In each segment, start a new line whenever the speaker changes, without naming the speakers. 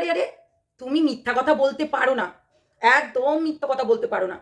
আরে আরে তুমি মিথ্যা কথা বলতে পারো না। একদম মিথ্যা কথা বলতে পারো না।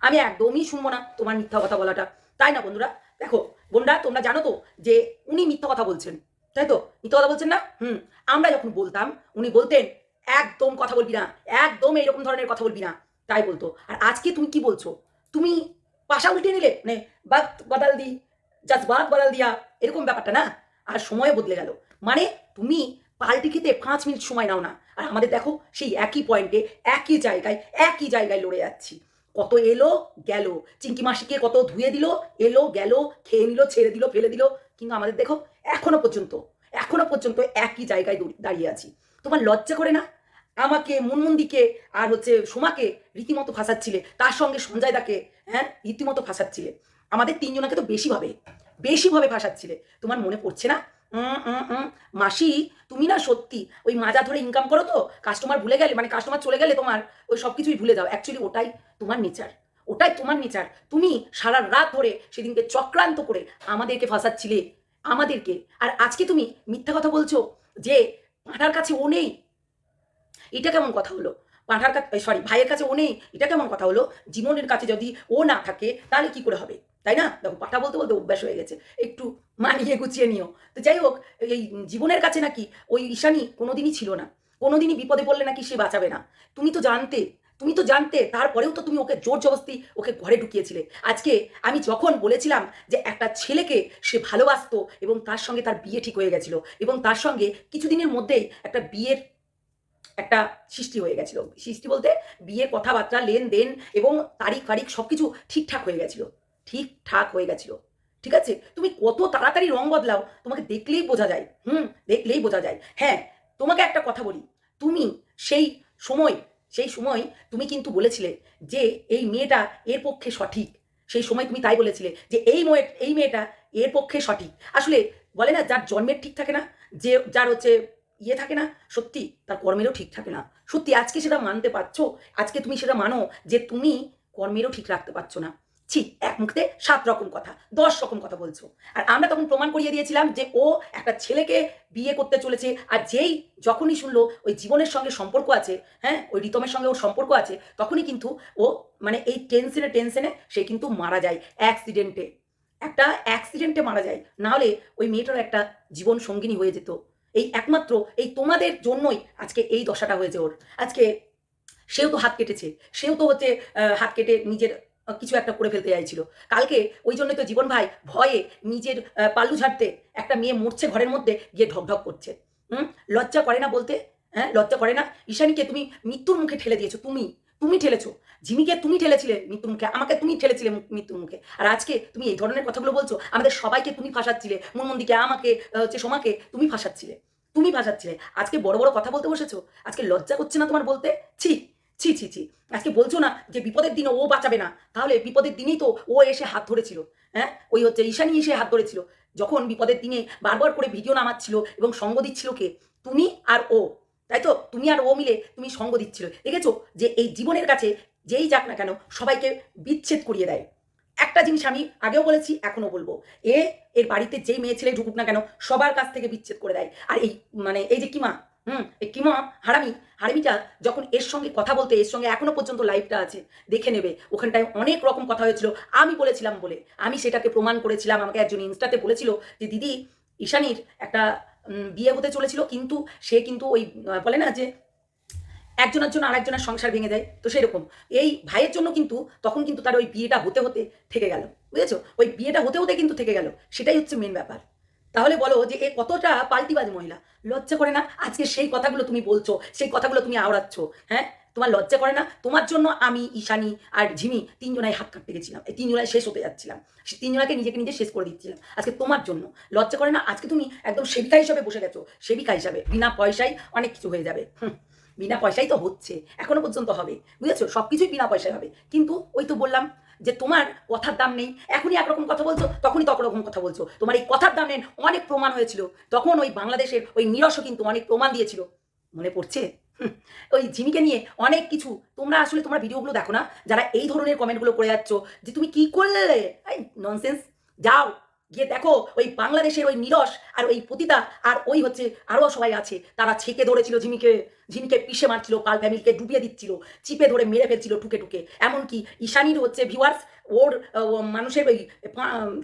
আমি একদমই শুনব না তোমার মিথ্যা কথা বলাটা। তাই না বন্ধুরা? দেখো, বোনরা, তোমরা জানো তো যে উনি মিথ্যা কথা বলছেন। তাই তো? মিথ্যা কথা বলছেন না? হুম, আমরা যখন বলতাম, উনি বলতেন, একদম কথা বলবি না। একদম এইরকম ধরনের কথা বলবি না। তাই বলতো। আর আজকে তুমি কি বলছো? তুমি পাশা উল্টে নিলে? মানে বাদ বদল দি জাজবাত বদাল দিয়া। এরকম ব্যাপারটা না? আর সময় বদলে গেল। মানে তুমি পাল্টি খেতে পাঁচ মিনিট সময় নাও না। আর আমাদের দেখো, সেই একই পয়েন্টে একই জায়গায় একই জায়গায় লড়ে যাচ্ছি। কত এলো, গেল। চিঙ্কি মাসিকে কত ধুয়ে দিল, এলো, গেল, খেয়ে নিল, ছেড়ে দিল, ফেলে দিল। কিন্তু আমাদের দেখো, এখনও পর্যন্ত এখনও পর্যন্ত একই জায়গায় দাঁড়িয়ে আছি। তোমার লজ্জা করে না? আমাকে, মুনমুন্দিকে, আর হচ্ছে সোমাকে রীতিমতো ফাঁসাচ্ছিলে, তার সঙ্গে সঞ্জয় দাকে হ্যাঁ রীতিমতো ফাঁসাচ্ছিলে। আমাদের তিনজনকে তো বেশিভাবে বেশিভাবে ফাঁসাচ্ছিলে। তোমার মনে পড়ছে না। মাসি, তুমি না সত্যি, ওই মাজা ধরে ইনকাম করো তো কাস্টমার ভুলে গেলে মানে কাস্টমার চলে গেলে তোমার ওই সব কিছুই ভুলে যাও। অ্যাকচুয়ালি ওটাই তোমার নেচার ওটাই তোমার নেচার তুমি সারা রাত ধরে সেদিনকে চক্রান্ত করে আমাদেরকে ফাঁসাচ্ছিলে, আমাদেরকে। আর আজকে তুমি মিথ্যা কথা বলছো যে পাঁঠার কাছে ও নেই। এটা কেমন কথা হলো? পাঁঠার কাছে সরি ভাইয়ের কাছে ও নেই, এটা কেমন কথা হলো? জীবনের কাছে যদি ও না থাকে, তাহলে কি করে হবে? তাই না? দেখো পাঠা বলতে বলতে অভ্যাস হয়ে গেছে। একটু মানিয়ে গুছিয়ে নিও। তো যাই হোক, এই জীবনের কাছে নাকি ওই ঈশানি কোনোদিনই ছিল না। কোনোদিনই বিপদে পড়লে নাকি সে বাঁচাবে না। তুমি তো জানতে, তুমি তো জানতে, তারপরেও তো তুমি ওকে জোর জবস্তি ওকে ঘরে ঢুকিয়েছিলে। আজকে আমি যখন বলেছিলাম যে একটা ছেলেকে সে ভালোবাসতো এবং তার সঙ্গে তার বিয়ে ঠিক হয়ে গেছিল এবং তার সঙ্গে কিছুদিনের মধ্যেই একটা বিয়ের একটা সৃষ্টি হয়ে গেছিল। সৃষ্টি বলতে বিয়ের কথাবার্তা, লেনদেন এবং তারিখ ফারিখ সব কিছু ঠিকঠাক হয়ে গেছিল। ঠিকঠাক হয়ে গেছিল। ঠিক আছে? তুমি কত তাড়াতাড়ি রং বদলাও, তোমাকে দেখলেই বোঝা যায়। হুম, দেখলেই বোঝা যায়। হ্যাঁ তোমাকে একটা কথা বলি। তুমি সেই সময় সেই সময় তুমি কিন্তু বলেছিলে যে এই মেয়েটা এর পক্ষে সঠিক। সেই সময় তুমি তাই বলেছিলে যে এই মেয়ে, এই মেয়েটা এর পক্ষে সঠিক। আসলে বলে না, যার জন্মের ঠিক থাকে না, যে, যার হচ্ছে ইয়ে থাকে না, সত্যি তার কর্মেরও ঠিক থাকে না। সত্যি, আজকে সেটা মানতে পারছ? আজকে তুমি সেটা মানো যে তুমি কর্মেরও ঠিক রাখতে পারছ না। ছি, এক মুখতে সাত রকম কথা, দশ রকম কথা বলছো। আর আমরা তখন প্রমাণ করিয়ে দিয়েছিলাম যে ও একটা ছেলেকে বিয়ে করতে চলেছে, আর যেই যখনই শুনলো ওই জীবনের সঙ্গে সম্পর্ক আছে হ্যাঁ ওই রিতমের সঙ্গে ওর সম্পর্ক আছে, তখনই কিন্তু ও মানে এই টেনশনে টেনশনে সে কিন্তু মারা যায় অ্যাক্সিডেন্টে একটা অ্যাক্সিডেন্টে মারা যায় নাহলে ওই মেয়েটার একটা জীবন সঙ্গিনী হয়ে যেত। এই একমাত্র, এই তোমাদের জন্যই আজকে এই দশাটা হয়েছে ওর। আজকে সেও তো হাত কেটেছে, সেও তো হচ্ছে হাত কেটে নিজের কিছু একটা করে ফেলতে চাইছিল। কালকে ওই জন্যই তো জীবন ভাই ভয়ে নিজের পাল্লু ঝাড়তে একটা মেয়ে মরছে ঘরের মধ্যে গিয়ে ঢকঢক করছে। হুম? লজ্জা করে না বলতে? হ্যাঁ লজ্জা করে না? ঈশানীকে তুমি মৃত্যুর মুখে ঠেলে দিয়েছ, তুমি তুমি ঠেলেছো। ঝিমিকে তুমি ঠেলেছিলে মৃত্যুর মুখে, আমাকে তুমি ঠেলেছিলে মৃত্যুর মুখে। আর আজকে তুমি এই ধরনের কথাগুলো বলছো, আমাদের সবাইকে তুমি ফাঁসাচ্ছিলে, মুনমন্দিকে, আমাকে হচ্ছে সোমাকে তুমি ফাঁসাচ্ছিলে, তুমি ভাসাচ্ছিলে আজকে বড় বড় কথা বলতে বসেছো? আজকে লজ্জা করছে না তোমার বলতে? ছি! ছি ছি ছি। আজকে বলছো না যে বিপদের দিনে ও বাঁচাবে না। তাহলে বিপদের দিনেই তো ও এসে হাত ধরেছিল। হ্যাঁ? ওই হচ্ছে ঈশানি এসে হাত ধরেছিল। যখন বিপদের দিনে বারবার করে ভিডিও নামাচ্ছিল এবং সঙ্গ দিচ্ছিল কে? তুমি আর ও। তাই তো? তুমি আর ও মিলে তুমি সঙ্গ দিচ্ছিল। দেখেছ? যে এই জীবনের কাছে যেই যাক না কেন সবাইকে বিচ্ছেদ করিয়ে দেয়। একটা জিনিস আমি আগেও বলেছি এখনও বলব। এ, এর বাড়িতে যেই মেয়ে ছেলে ঢুকুক না কেন সবার কাছ থেকে বিচ্ছেদ করে দেয়। আর এই মানে এই যে কিমা হুম এই কিমা হারামি? হারামিটা যখন এর সঙ্গে কথা বলতে, এর সঙ্গে এখনও পর্যন্ত লাইভটা আছে, দেখে নেবে। ওখানটায় অনেক রকম কথা হয়েছিল, আমি বলেছিলাম বলে। আমি সেটাকে প্রমাণ করেছিলাম, আমাকে একজন ইনস্টাতে বলেছিল যে, দিদি, ঈশানীর একটা বিয়ে হতে চলেছিল, কিন্তু সে কিন্তু ওই বলে না যে, একজনের জন্য আরেকজনের সংসার ভেঙে দেয়। তো সেরকম। এই ভাইয়ের জন্য কিন্তু, তখন কিন্তু তার ওই বিয়েটা হতে হতে থেকে গেল, বুঝেছ? ওই বিয়েটা হতে হতে কিন্তু থেকে গেল। সেটাই হচ্ছে মেন ব্যাপার। তাহলে বলো যে এ কতটা পাল্টিবাজ মহিলা? লজ্জা করে না? আজকে সেই কথাগুলো তুমি বলছো, সেই কথাগুলো তুমি আওড়াচ্ছ হ্যাঁ? তোমার লজ্জা করে না? তোমার জন্য আমি, ঈশানী আর ঝিমি তিনজনাই হাত কাটতে গেছিলাম। এই তিনজনায় শেষ হতে যাচ্ছিলাম। তিনজনাকে নিজেকে নিজে শেষ করে দিচ্ছিলাম। আজকে তোমার জন্য। লজ্জা করে না? আজকে তুমি একদম সেবিকা হিসাবে বসে গেছো। সেবিকা হিসাবে। বিনা পয়সায় অনেক কিছু হয়ে যাবে। বিনা পয়সাই তো হচ্ছে। এখনও পর্যন্ত হবে। বুঝেছ? সব কিছুই বিনা পয়সায় হবে। কিন্তু ওই তো বললাম যে তোমার কথার দাম নেই। এখনই একরকম কথা বলছো, তখনই তখন রকম কথা বলছো। তোমার এই কথার দাম নেই, অনেক প্রমাণ হয়েছিল। তখন ওই বাংলাদেশের ওই নিরসও কিন্তু অনেক প্রমাণ দিয়েছিল। মনে পড়ছে? ওই ঝিমিকে নিয়ে অনেক কিছু। তোমরা আসলে তোমরা ভিডিওগুলো দেখো না? যারা এই ধরনের কমেন্টগুলো করে যাচ্ছ, যে তুমি কি করলে? এই ননসেন্স যাও। গিয়ে দেখো, ওই বাংলাদেশের ওই নিরস আর ওই পতিতা আর ওই হচ্ছে আরও সবাই আছে। তারা ছেঁকে ধরেছিল ঝিমিকে ঝিমিকে পিষে মারছিল, পাল ফ্যামিলিকে ডুবিয়ে দিচ্ছিল, চিপে ধরে মেরে ফেলছিল টুকে টুকে। এমনকি ঈশানীর হচ্ছে ভিউয়ার্স ওর মানুষের ওই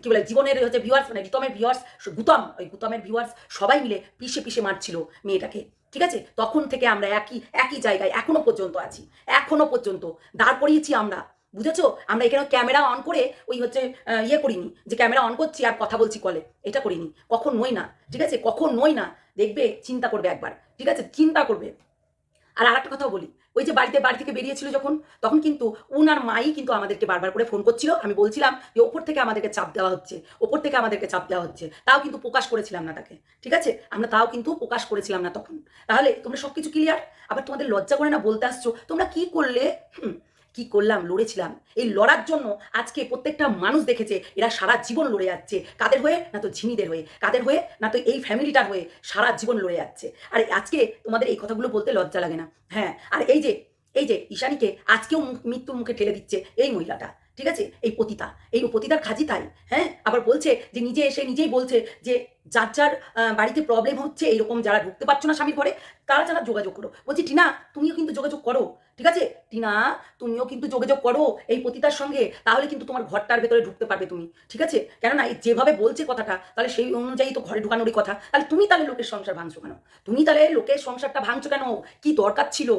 কি বলে, জীবনের হচ্ছে ভিউয়ার্স মানে রিতমের ভিউয়ার্স গুতম, ওই গুতমের ভিউয়ার্স সবাই মিলে পিষে পিষে মারছিল মেয়েটাকে, ঠিক আছে? তখন থেকে আমরা একই একই জায়গায় এখনও পর্যন্ত আছি, এখনও পর্যন্ত। দাঁড় করিয়েছি আমরা। বুঝেছ? আমরা এখানে ক্যামেরা অন করে ওই হচ্ছে ইয়ে করিনি যে ক্যামেরা অন করছি আর কথা বলছি কলে এটা করিনি। কখন নই না, ঠিক আছে? কখন নই না, দেখবে চিন্তা করবে একবার, ঠিক আছে? চিন্তা করবে। আর আর একটা কথা বলি, ওই যে বাড়িতে, বাড়ি থেকে বেরিয়েছিল যখন, তখন কিন্তু উনার মাই কিন্তু আমাদেরকে বারবার করে ফোন করছিল। আমি বলছিলাম যে, ওপর থেকে আমাদেরকে চাপ দেওয়া হচ্ছে, ওপর থেকে আমাদেরকে চাপ দেওয়া হচ্ছে। তাও কিন্তু প্রকাশ করেছিলাম না তাকে, ঠিক আছে? আমরা তাও কিন্তু প্রকাশ করেছিলাম না তখন। তাহলে তোমরা সব কিছু ক্লিয়ার আবার তোমাদের লজ্জা করে না বলতে আসছো? তোমরা কি করলে? কি করলাম, লড়েছিলাম? এই লড়ার জন্য আজকে প্রত্যেকটা মানুষ দেখেছে, এরা সারা জীবন লড়ে যাচ্ছে। কাদের হয়ে? না তো ঝিমিদের হয়ে। কাদের হয়ে? না তো এই ফ্যামিলিটার হয়ে সারা জীবন লড়ে যাচ্ছে। আর আজকে তোমাদের এই কথাগুলো বলতে লজ্জা লাগে না। হ্যাঁ আর এই যে এই যে ঈশানীকে আজকেও মৃত্যুর মুখে ঠেলে দিচ্ছে এই মহিলাটা। ঠিক আছে? এই পতিতা, এই পতিতার খাজি তাই হ্যাঁ? আবার বলছে যে নিজে এসে নিজেই বলছে যে যার যার বাড়িতে প্রবলেম হচ্ছে এরকম যারা ঢুকতে পারছ না স্বামীর ঘরে, তারা যারা যোগাযোগ করো। বলছি, টিনা, তুমিও কিন্তু যোগাযোগ করো। ঠিক আছে? টিনা, তুমিও কিন্তু যোগাযোগ করো এই পতিতার সঙ্গে, তাহলে কিন্তু তোমার ঘরটার ভেতরে ঢুকতে পারবে তুমি। ঠিক আছে? কেননা এই যেভাবে বলছে কথাটা, তাহলে সেই অনুযায়ী তো ঘরে ঢুকানোরই কথা। তাহলে তুমি তাহলে লোকের সংসার ভাঙছো কেন? তুমি তাহলে লোকের সংসারটা ভাঙছো কেন? কি দরকার ছিল?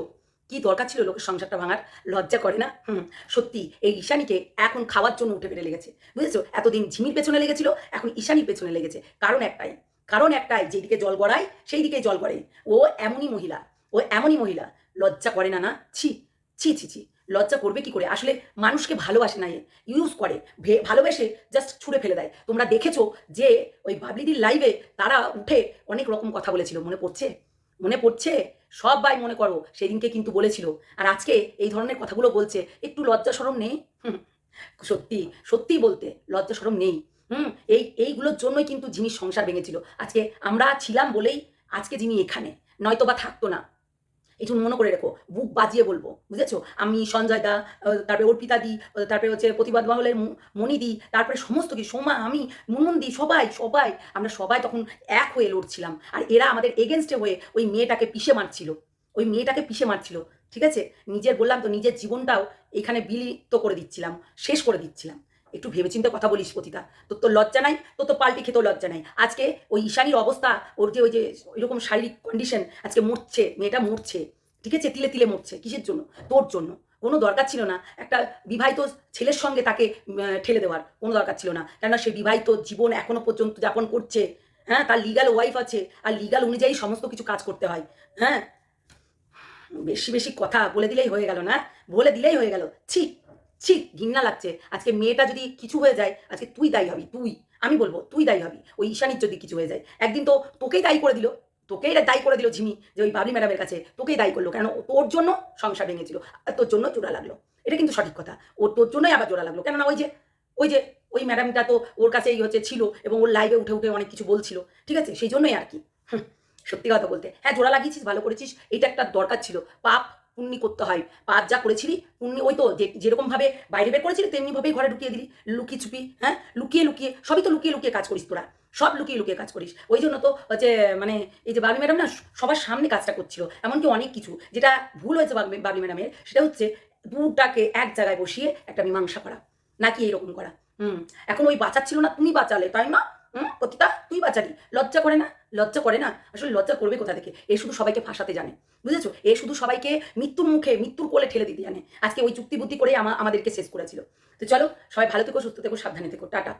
কি দরকার ছিল লোকের সংসারটা ভাঙার? লজ্জা করে না? হুম, সত্যি, এই ঈশানীকে এখন খাওয়ার জন্য উঠে পেরে লেগেছে। বুঝেছ? এতদিন ঝিমির পেছনে লেগেছিল, এখন ঈশানীর পেছনে লেগেছে। কারণ একটাই কারণ একটাই, যেদিকে জল গড়ায় সেই দিকে জল গড়ে। ও এমনই মহিলা, ও এমনই মহিলা। লজ্জা করে না না? ছি ছি ছি ছি। লজ্জা করবে কি করে? আসলে মানুষকে ভালোবাসে না ইউজ করে ভালোবেসে জাস্ট ছুঁড়ে ফেলে দেয়। তোমরা দেখেছ যে, ওই বাবলিদির লাইভে তারা উঠে অনেক রকম কথা বলেছিল। মনে পড়ছে? মনে পড়ছে? সবাই মনে করো সেদিনকে কিন্তু বলেছিল। আর আজকে এই ধরনের কথাগুলো বলছে, একটু লজ্জা সরম নেই? সত্যি সত্যি বলতে লজ্জা সরম নেই। হুম, এই, এইগুলোর জন্যই কিন্তু জিনিস সংসার ভেঙেছিল। আজকে আমরা ছিলাম বলেই আজকে যিনি এখানে নয়তো বা থাকতো না। একটু মনে করে রেখো, বুক বাজিয়ে বলব, বুঝেছ? আমি সঞ্জয় দা তারপরে অর্পিতা দি তারপরে হচ্ছে প্রতিবাদ মহলের ম- মণি দি, তারপরে সমস্ত কি সোমা, আমি, মুনমুন দি, সবাই সবাই, আমরা সবাই তখন এক হয়ে লড়ছিলাম। আর এরা আমাদের এগেনস্টে হয়ে ওই মেয়েটাকে পিষে মারছিল। ওই মেয়েটাকে পিষে মারছিল, ঠিক আছে? নিজের বললাম তো, নিজের জীবনটাও এখানে বিলিত করে দিচ্ছিলাম, শেষ করে দিচ্ছিলাম। একটু ভেবেচিন্তে কথা বলিস পতিতা তোর তো লজ্জা নাই, তোর তো পাল্টি খেতেও লজ্জা নাই। আজকে ওই ঈশানীর অবস্থা, ওর যে ওই যে ওইরকম শারীরিক কন্ডিশন আজকে মরছে, মেয়েটা মরছে, ঠিক আছে? তিলে তিলে মরছে, কিসের জন্য? তোর জন্য। কোনো দরকার ছিল না। একটা বিবাহিত ছেলের সঙ্গে তাকে ঠেলে দেওয়ার কোনো দরকার ছিল না। কেননা সে বিবাহিত জীবন এখনও পর্যন্ত যাপন করছে। হ্যাঁ তার লিগাল ওয়াইফ আছে। আর লিগাল অনুযায়ী সমস্ত কিছু কাজ করতে হয়। হ্যাঁ? বেশি বেশি কথা বলে দিলেই হয়ে গেল না? বলে দিলেই হয়ে গেল। ছি! ছি, ঘৃণা লাগছে। আজকে মেয়েটা যদি কিছু হয়ে যায়, আজকে তুই দায়ী হবি, তুই। আমি বলব, তুই দায়ী হবি। ওই ঈশানির যদি কিছু হয়ে যায়। একদিন তো তোকেই দায়ী করে দিল। তোকেই দায়ী করে দিল ঝিমি, যে ওই বাবলি ম্যাডামের কাছে। তোকেই দায়ী করল, কেন? তোর জন্য সংসার ভেঙেছিল। আর তোর জন্য জোড়া লাগল। এটা কিন্তু সঠিক কথা। ও তোর জন্যই আবার জোড়া লাগল। কেননা ওই যে ওই যে, ওই ম্যাডামটা তো ওর কাছেই হচ্ছে ছিল এবং ওর লাইভে উঠে উঠে অনেক কিছু বলছিল। ঠিক আছে? সেই জন্যই আর কি। সত্যি কথা বলতে। হ্যাঁ জোড়া লাগিয়েছিস, ভালো করেছিস। এটা একটা দরকার ছিল। পাপ পুণ্যি করতে হয়। পাপ যা করেছিলি পুণ্যি ওই তো যে যেরকম ভাবে বাইরে বের করেছিলি, তেমনি ভাবেই ঘরে ঢুকিয়ে দিলি। লুকিয়ে চুপি হ্যাঁ? লুকিয়ে লুকিয়ে, সবই তো লুকিয়ে লুকিয়ে কাজ করিস তোরা। সব লুকিয়ে লুকিয়ে কাজ করিস। ওই জন্য তো হচ্ছে মানে এই যে বাবি ম্যাডাম না, সবার সামনে কাজটা করছিল। এমনকি অনেক কিছু। যেটা ভুল হয়েছে বাবি বাবি ম্যাডামের, সেটা হচ্ছে দুটাকে এক জায়গায় বসিয়ে একটা মীমাংসা করা। নাকি এরকম করা। হুম। এখন ওই বাঁচাচ্ছিল না, তুমি বাঁচালে, তাই না? হুম? পতিতা তুই বাঁচালি। লজ্জা করে না? লজ্জা করে না? আসলে লজ্জা করবে কোথা থেকে? এ শুধু সবাইকে ফাঁসাতে জানে। বুঝেছ? এ শুধু সবাইকে মৃত্যুর মুখে, মৃত্যুর কোলে ঠেলে দিতে জানে। আজকে ওই চুক্তি বুদ্ধি করে আমা- আমাদেরকে শেষ করেছিল। তো চলো, সবাই ভালো থেকো, সুস্থ থেকো, সাবধানে থেকো। টাটা।